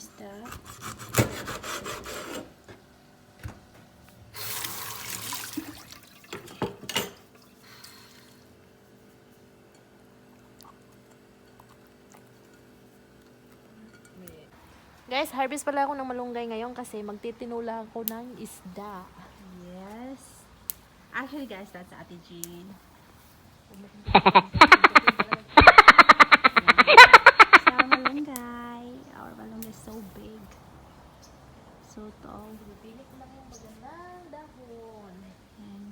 isda. Guys, harvest pala ako ng malunggay ngayon kasi magtitinula ako ng isda. Yes. Actually guys, that's Ate Jean. So tall. Pili ko lang yung magandang dahon. And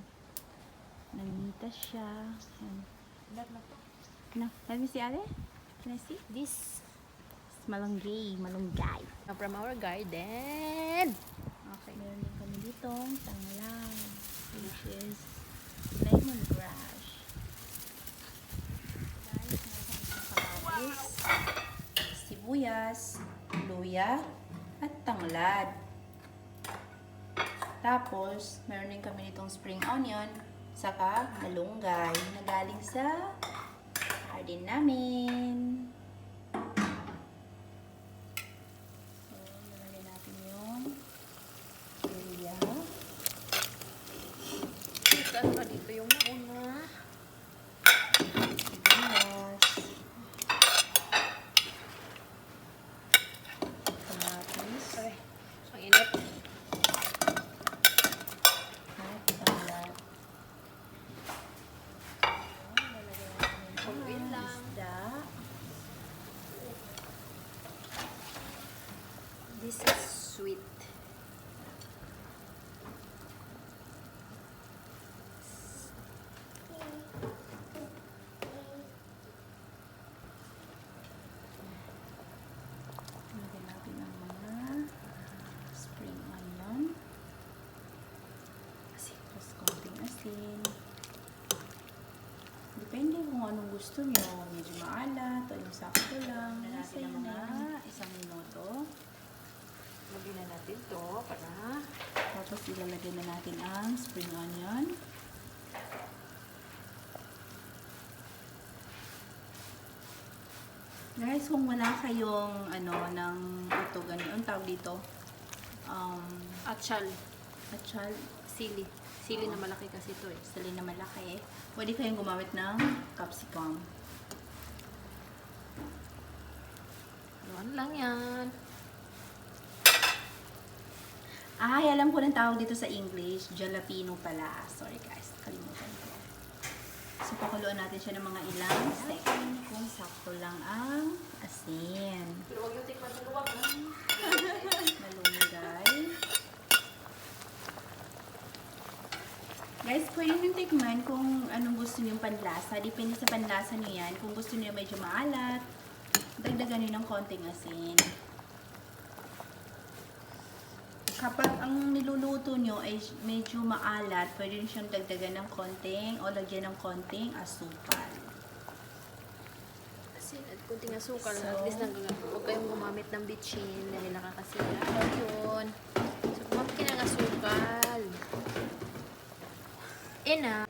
nagmita siya. And, Ilan na to? no, let me see, Ate. Can I see? This It's malunggay. Malunggay. from our garden. Okay. Meron din kami ditong tanglad. Which is lemongrass. Guys, meron kami kamatis, sibuyas, luya, at tanglad. Tapos, meron din kami nitong spring onion, saka malunggay na galing sa garden namin. So, natin yung ba dito yung nauna? sibuyas, kamatis, Ay, ang init. at tanglad. Konti lang. Isda. This is sweet. Depende kung anong gusto nyo. Medyo maalat o yung sakto lang. Nasa ng mga mga- isang minuto. Lagyan na natin to para Tapos ilalagay na natin ang spring onion. Guys, kung wala kayong ano ng ito ganun, ang tawag dito, um, atchal, achal, sili. Sili na malaki kasi ito eh. sali na malaki, pwede kayong gumamit ng capsicum. Doon lang yan. Ay, alam ko ng tawag dito sa English, jalapeno pala. Sorry guys, kalimutan ko. So, pakuluan natin siya ng mga ilang second kung sakto lang ang asin. Pero huwag yung tikman sa luwag. Malunggay. Guys, pwede nyo tikman kung anong gusto nyo yung panlasa. Depende sa panlasa nyo yan. Kung gusto nyo medyo maalat, dagdagan nyo ng konting asin. Kapag ang niluluto nyo ay medyo maalat, pwede nyo siyang dagdagan ng konting o lagyan ng konting asukal. Kasi at kunting asukal, So, at least nang, huwag kayong gumamit ng bitchin dahil nakakasira yun. So, gumamit kayo ng asukal. Na,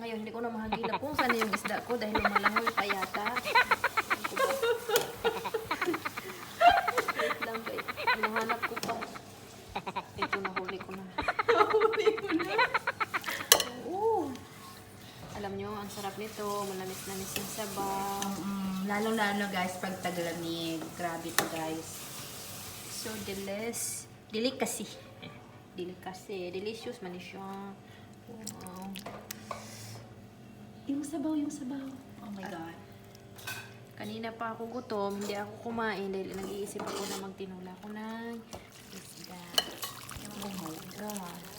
ngayon hindi ko na mahagila kung saan yung isda ko dahil lumalangoy pa yata. Ano ko ba? Wait lang guys. Hinahanap ko pa. Ito nahuli ko na. Nahuli ko na? Oo. Alam nyo, nito. Malamis-lamis yung sabaw. Mm, Lalo-lalo guys, pag taglamig. Grabe to guys. So, delis. Delicacy. Delicacy. Delicious man siya. Wow. Yung sabaw, yung sabaw. Oh my God. Kanina pa ako gutom, hindi ako kumain dahil nag-iisip ako na magtinula ko ng isda. Oh my God.